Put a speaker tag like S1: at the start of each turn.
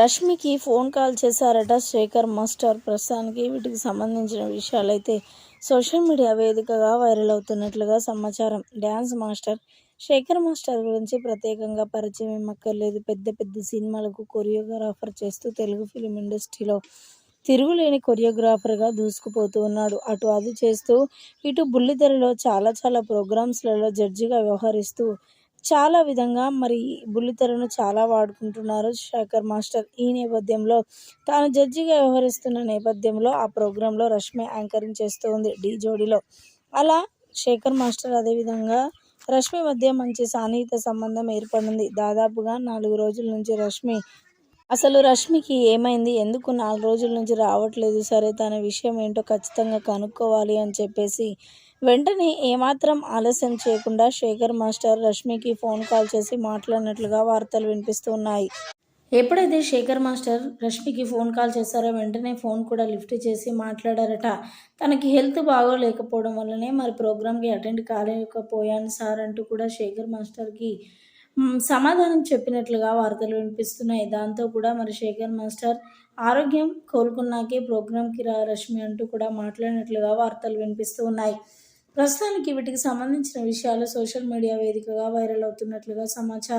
S1: రష్మికి phone call చేశారట Shekhar master ప్రస్తుతానికి వీటికి సంబంధించిన విషయాలైతే సోషల్ మీడియా వేదికగా వైరల్ అవుతున్నట్లుగా సమాచారం. డ్యాన్స్ మాస్టర్ శేఖర్ మాస్టర్ గురించి ప్రత్యేకంగా పరిచయం ఏమక్కర్లేదు. పెద్ద పెద్ద సినిమాలకు కొరియోగ్రాఫర్ చేస్తూ తెలుగు ఫిలిం ఇండస్ట్రీలో తిరుగులేని కొరియోగ్రాఫర్గా దూసుకుపోతూ ఉన్నాడు. అటు అది చేస్తూ ఇటు బుల్లితెరలో చాలా చాలా ప్రోగ్రామ్స్లలో జడ్జిగా వ్యవహరిస్తూ చాలా విధంగా మరి బుల్లితెరను చాలా వాడుకుంటున్నారు శేఖర్ మాస్టర్. ఈ నేపథ్యంలో తాను జడ్జిగా వ్యవహరిస్తున్న నేపథ్యంలో ఆ ప్రోగ్రాంలో రష్మి యాంకరింగ్ చేస్తూ ఉంది ఢీ జోడీలో. అలా శేఖర్ మాస్టర్ అదేవిధంగా రష్మి మధ్య మంచి సాన్నిహిత సంబంధం ఏర్పడింది. దాదాపుగా నాలుగు రోజుల నుంచి రష్మి అసలు రష్మికి ఏమైంది? ఎందుకు నాలుగు రోజుల నుంచి రావట్లేదు? సరే తన విషయం ఏంటో ఖచ్చితంగా కనుక్కోవాలి అని చెప్పేసి వెంటనే ఏమాత్రం ఆలస్యం చేయకుండా శేఖర్ మాస్టర్ రష్మికి ఫోన్ కాల్ చేసి మాట్లాడినట్లుగా వార్తలు వినిపిస్తున్నాయి ఎప్పుడైతే శేఖర్ మాస్టర్ రష్మికి ఫోన్ కాల్ చేశారో వెంటనే ఫోన్ కూడా లిఫ్ట్ చేసి మాట్లాడారట. తనకి హెల్త్ బాగోలేకపోవడం వల్లనే మరి ప్రోగ్రామ్కి అటెండ్ కాలేకపోయాను సార్ అంటూ కూడా శేఖర్ మాస్టర్కి సమాధానం చెప్పినట్లుగా వార్తలు వినిపిస్తున్నాయి. దాంతో కూడా మరి శేఖర్ మాస్టర్ ఆరోగ్యం కోలుకున్నాకే ప్రోగ్రామ్కి రా రష్మి అంటూ కూడా మాట్లాడినట్లుగా వార్తలు వినిపిస్తూ ఉన్నాయి. ప్రస్తుతానికి వీటికి సంబంధించిన విషయాలు సోషల్ మీడియా వేదికగా వైరల్ అవుతున్నట్లుగా సమాచారం.